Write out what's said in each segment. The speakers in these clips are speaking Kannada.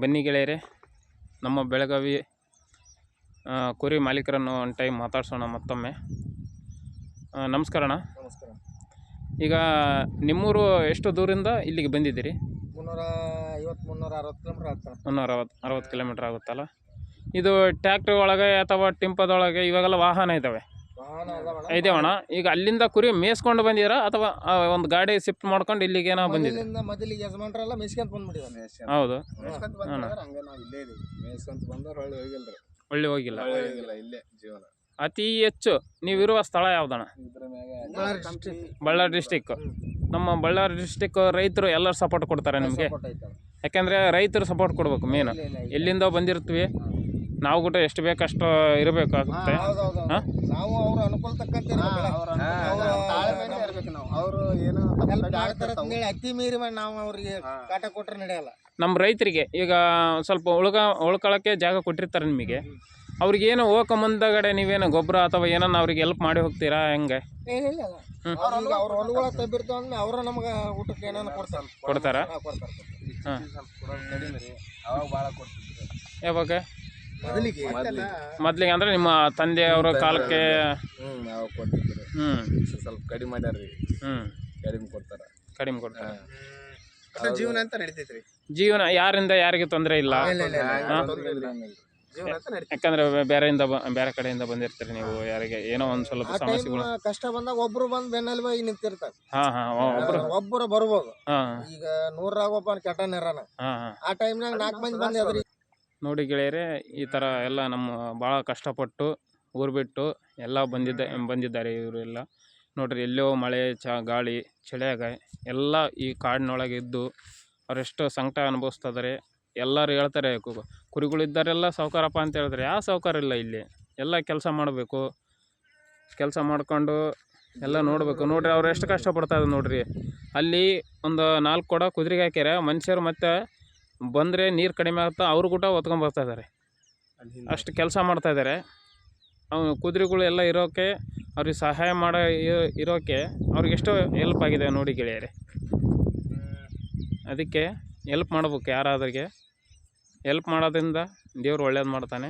ಬನ್ನಿ ಗೆಳೆಯರೆ ನಮ್ಮ ಬೆಳಗಾವಿ ಕುರಿ ಮಾಲೀಕರನ್ನು ಒಂದು ಟೈಮ್ ಮಾತಾಡ್ಸೋಣ ಮತ್ತೊಮ್ಮೆ. ನಮಸ್ಕಾರ ಅಣ್ಣ. ನಮಸ್ಕಾರ. ಈಗ ನಿಮ್ಮೂರು ಎಷ್ಟು ದೂರಿಂದ ಇಲ್ಲಿಗೆ ಬಂದಿದ್ದೀರಿ? ಮುನ್ನೂರ ಐವತ್ತು ಮುನ್ನೂರ ಅರವತ್ತು ಕಿಲೋಮೀಟ್ರ್ ಆಗ್ತದೆ. ಮುನ್ನೂರ ಅರವತ್ತು ಅರವತ್ತು ಕಿಲೋಮೀಟ್ರ್ ಆಗುತ್ತಲ್ಲ? ಇದು ಟ್ಯಾಕ್ಟ್ರಿ ಒಳಗೆ ಅಥವಾ ಟಿಂಪದೊಳಗೆ ಇವಾಗೆಲ್ಲ ವಾಹನ ಇದ್ದಾವೆ? ವಾಹನ ಅಣ್ಣ. ಈಗ ಅಲ್ಲಿಂದ ಕುರಿ ಮೇಯಿಸ್ಕೊಂಡು ಬಂದಿರಾ ಅಥವಾ ಆ, ಒಂದು ಗಾಡಿ ಶಿಫ್ಟ್ ಮಾಡ್ಕೊಂಡು ಇಲ್ಲಿಗೆ ಏನೋ ಬಂದಿದೆ ಮೊದಲಿಂದ ಮೊದಲಿಗೆ ಯಜಮಾನ್ರೆಲ್ಲ ಮೆಸ್ಕೊಂತ ಬಂದ್ಬಿಟ್ಟಿದ್ದಾನೆ ಹೌದು. ಮೇಸ್ಕೊಂತ ಬಂದ್ರೆ ಹಂಗ ನಾವು ಇಲ್ಲೇ ಇದೀವಿ. ಮೇಸ್ಕೊಂತ ಬಂದವ್ರು ಹೊಳ್ಳಿ ಹೋಗಿಲ್ರಿ. ಒಳ್ಳೆ ಹೋಗಿಲ್ಲ. ಹೊಳ್ಳಿ ಹೋಗಿಲ್ಲ ಇಲ್ಲೇ ಜೀವನ. ಅತಿ ಹೆಚ್ಚು ನೀವಿರುವ ಸ್ಥಳ ಯಾವ್ದಣ್ಣ? ಇದ್ರ ಮ್ಯಾಗ ಬಳ್ಳಾರಿ ಡಿಸ್ಟಿಕ್ ನಮ್ಮ ಬಳ್ಳಾರಿ ಡಿಸ್ಟಿಕ್ ರೈತರು ಎಲ್ಲರೂ ಸಪೋರ್ಟ್ ಕೊಡ್ತಾರೆ ನಿಮಗೆ. ಸಪೋರ್ಟ್ ಐತಲ್ಲ. ಯಾಕೆಂದರೆ ರೈತರು ಸಪೋರ್ಟ್ ಕೊಡ್ಬೇಕು ಮೇನ್. ಎಲ್ಲಿಂದ ಬಂದಿರ್ತೀವಿ. ನಾವು ಕೂಡ ಎಷ್ಟು ಬೇಕಷ್ಟು ಇರಬೇಕಾಗುತ್ತೆ. ಹೌದು, ಹೌದು, ಹೌದು. ಹಾ? ನಾವು ಅವ್ರ ಅನುಕೂಲ ತಕ್ಕಂತೆ ಅವರು ಏನು ಅತಿ ಮೀರಿ ನಾವು ಅವ್ರಿಗೆ ಕಾಟ ಕೊಟ್ರೆ ನಡೆಯಲ್ಲ. ನಮ್ಮ ರೈತರಿಗೆ ಈಗ ಸ್ವಲ್ಪ ಉಳ್ಕ ಉಳ್ಕೊಳ್ಳೋಕ್ಕೆ ಜಾಗ ಕೊಟ್ಟಿರ್ತಾರೆ ನಿಮಗೆ. ಅವ್ರಿಗೆ ಏನು ಹೋಗೋ ಮುಂದಗಡೆ ನೀವೇನು ಗೊಬ್ಬರ ಅಥವಾ ಏನನ್ನ ಅವ್ರಿಗೆ ಹೆಲ್ಪ್ ಮಾಡಿ ಹೋಗ್ತೀರಾ ಹೆಂಗೆ? ಅವ್ರ ಹೊಲಗಳ ತಬ್ಬಿರ್ತಾವ ಅಂದ್ರೆ ಅವ್ರ ನಮ್ಗೆ ಊಟಕ್ಕೆ ಏನೇನು ಕೊಡ್ತಾರೆ. ಕೊಡ್ತಾರಾ? ಹಾ, ಯಾವಾಗ? ಮೊದಲಿಗೆ ಅಂದ್ರೆ ಅಂದರೆ ನಿಮ್ಮ ತಂದೆ ಅವರ ಕಾಲಕ್ಕೆ ನಾವು ಸ್ವಲ್ಪ ಕಡಿಮೆ ಮಾಡ್ಯಾರ ಹ್ಮ್. ಕಡಿಮೆ ಕೊಡ್ತಾರ. ಕಡಿಮೆ ಕೊಡ್ತಾರೆ. ಜೀವನ ಅಂತ ನಡೀತೈತ್ರಿ. ಜೀವನ ಯಾರಿಂದ ಯಾರಿಗೆ ತೊಂದರೆ ಇಲ್ಲ. ಹಾ? ಜೀವನ ಅಂತ ನಡೀತೈತಿ ಯಾಕಂದ್ರೆ ಬೇರೆಯಿಂದ ಬ- ಬೇರೆ ಕಡೆಯಿಂದ ಬಂದಿರ್ತೀರಿ ನೀವು ಯಾರಿಗೆ ಏನೋ ಒಂದ್ ಸ್ವಲ್ಪ ಸಮಸ್ಯೆಗಳು. ಕಷ್ಟ ಬಂದಾಗ ಒಬ್ರು ಬಂದು ಬೆನ್ನಲ್ವಾಗಿ ನಿಂತಿರ್ತಾರೆ. ನಿಂತಿರ್ತಾರ ಒಬ್ರು. ಒಬ್ರು ಒಬ್ಬರು ಬರ್ಬೋದು. ಹಾಂ. ಈಗ ನೂರಾಗ ಒಬ್ಬ ಕೆಟ್ಟ ನೆರನ. ಹಾಂ ಹಾಂ. ಆ ಟೈಮ್ನಾಗ ನಾಲ್ಕು ಮಂದಿ ಬಂದು ಎದ್ರಿ. ನೋಡಿ ಗೆಳೆಯರೆ, ಈ ಥರ ಎಲ್ಲ ನಮ್ಮ ಭಾಳ ಕಷ್ಟಪಟ್ಟು ಊರು ಬಿಟ್ಟು ಎಲ್ಲ ಬಂದಿದ್ದ, ಬಂದಿದ್ದಾರೆ ಇವರೆಲ್ಲ ನೋಡಿರಿ, ಎಲ್ಲೋ ಮಳೆ, ಚ, ಗಾಳಿ, ಚಳಿಯಾಗ ಎಲ್ಲ ಈ ಕಾಡಿನೊಳಗೆ ಇದ್ದು ಅವರೆಷ್ಟು ಸಂಕಟ ಅನುಭವಿಸ್ತಾ ಇದ್ದಾರೆ ಎಲ್ಲರೂ ಹೇಳ್ತಾರೆ ಕುರಿಗಳಿದ್ದಾರೆಲ್ಲ ಸಾವುಕಾರಪ್ಪ ಅಂತ ಹೇಳಿದ್ರೆ ಯಾವ ಸಾವುಕಾರ ಇಲ್ಲ ಇಲ್ಲಿ. ಎಲ್ಲ ಕೆಲಸ ಮಾಡಬೇಕು. ಕೆಲಸ ಮಾಡಿಕೊಂಡು ಎಲ್ಲ ನೋಡಬೇಕು. ನೋಡ್ರಿ, ಅವ್ರು ಎಷ್ಟು ಕಷ್ಟಪಡ್ತಾ ಇದ್ದಾರೆ ನೋಡ್ರಿ. ಅಲ್ಲಿ ಒಂದು ನಾಲ್ಕು ಕೊಡ ಕುದುರೆಗೆ ಹಾಕ್ಯಾರ. ಮನುಷ್ಯರು ಮತ್ತು ಬಂದರೆ ನೀರು ಕಡಿಮೆ ಆಗುತ್ತಾ ಅವ್ರು ಕೂಡ ಹೊತ್ಕೊಂಡ್ ಬರ್ತಾ ಇದ್ದಾರೆ ಅಷ್ಟು ಕೆಲಸ ಮಾಡ್ತಾ ಇದ್ದಾರೆ ಅವನು ಕುದುರೆಗಳು ಎಲ್ಲ ಇರೋಕ್ಕೆ ಅವ್ರಿಗೆ ಸಹಾಯ ಮಾಡೋ ಇರೋ- ಇರೋಕ್ಕೆ ಅವ್ರಿಗೆ ಎಷ್ಟು ಹೆಲ್ಪ್ ಆಗಿದೆ ನೋಡಿ ಗೆಳೆಯರೆ. ಅದಕ್ಕೆ ಹೆಲ್ಪ್ ಮಾಡ್ಬೇಕು ಯಾರಾದ್ರಿಗೆ. ಹೆಲ್ಪ್ ಮಾಡೋದ್ರಿಂದ ದೇವ್ರು ಒಳ್ಳೇದು ಮಾಡ್ತಾನೆ.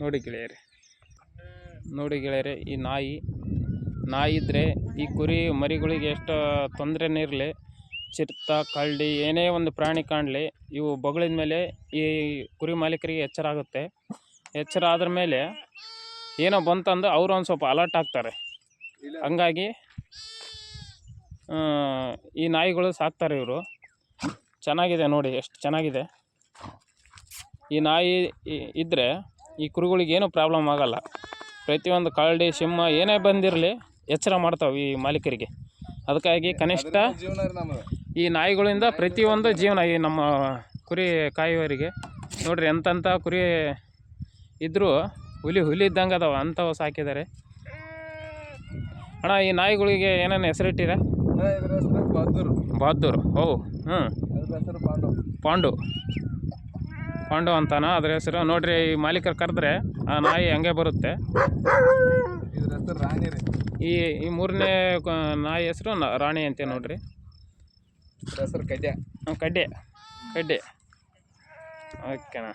ನೋಡಿ ಗೆಳೆಯರೆ. ನೋಡಿ ಗೆಳೆಯರೆ ಈ ನಾಯಿ ನಾಯಿ ಇದ್ದರೆ ಈ ಕುರಿ ಮರಿಗಳಿಗೆ ಎಷ್ಟು ತೊಂದರೆನೇ ಇರಲಿ. ಚಿರತ ಕರಡಿ ಏನೇ ಒಂದು ಪ್ರಾಣಿ ಕಾಣಲಿ, ಇವು ಬೊಗಳಿದ ಮೇಲೆ ಈ ಕುರಿ ಮಾಲೀಕರಿಗೆ ಎಚ್ಚರ ಆಗುತ್ತೆ. ಎಚ್ಚರ ಆದ್ರ ಮೇಲೆ ಏನೋ ಬಂತಂದು ಅವರು ಒಂದು ಸ್ವಲ್ಪ ಅಲರ್ಟ್ ಆಗ್ತಾರೆ. ಹಂಗಾಗಿ ಈ ನಾಯಿಗಳು ಸಾಕ್ತಾರೆ ಇವರು. ಚೆನ್ನಾಗಿದೆ ನೋಡಿ, ಎಷ್ಟು ಚೆನ್ನಾಗಿದೆ. ಈ ನಾಯಿ ಇದ್ದರೆ ಈ ಕುರಿಗಳಿಗೆ ಏನೂ ಪ್ರಾಬ್ಲಮ್ ಆಗೋಲ್ಲ. ಪ್ರತಿಯೊಂದು ಕರಡಿ ಸಿಂಹ ಏನೇ ಬಂದಿರಲಿ ಎಚ್ಚರ ಮಾಡ್ತಾವೆ ಈ ಮಾಲೀಕರಿಗೆ. ಅದಕ್ಕಾಗಿ ಕನಿಷ್ಠ ಈ ನಾಯಿಗಳಿಂದ ಪ್ರತಿಯೊಂದು ಜೀವನ ಈ ನಮ್ಮ ಕುರಿ ಕಾಯುವರಿಗೆ ನೋಡ್ರಿ ಎಂತೆಂಥ ಕುರಿ ಇದ್ದರೂ ಹುಲಿ ಹುಲಿ ಇದ್ದಂಗೆ ಅದಾವ ಅಂಥವು ಸಾಕಿದ್ದಾರೆ. ಅಣ್ಣ ಈ ನಾಯಿಗಳಿಗೆ ಏನೇನು ಹೆಸರಿಟ್ಟಿರ? ಬಹದ್ದೂರು. ಹೋ ಓ ಹ್ಞೂ ಪಾಂಡು. ಪಾಂಡು. ಅಂತಾನ ಅದ್ರ ಹೆಸರು. ನೋಡ್ರಿ ಈ ಮಾಲೀಕರು ಕರೆದ್ರೆ ಆ ನಾಯಿ ಹಂಗೆ ಬರುತ್ತೆ. ಈ ಈ ಮೂರನೇ ನಾಯಿ ಹೆಸರು ರಾಣಿ ಅಂತೆ ನೋಡ್ರಿ. ಹೆಸರು ಕಡ್ಡೆ ಹ್ಞೂ ಕಡ್ಡೆ ಕಡ್ಡೆ ಓಕೆನಾ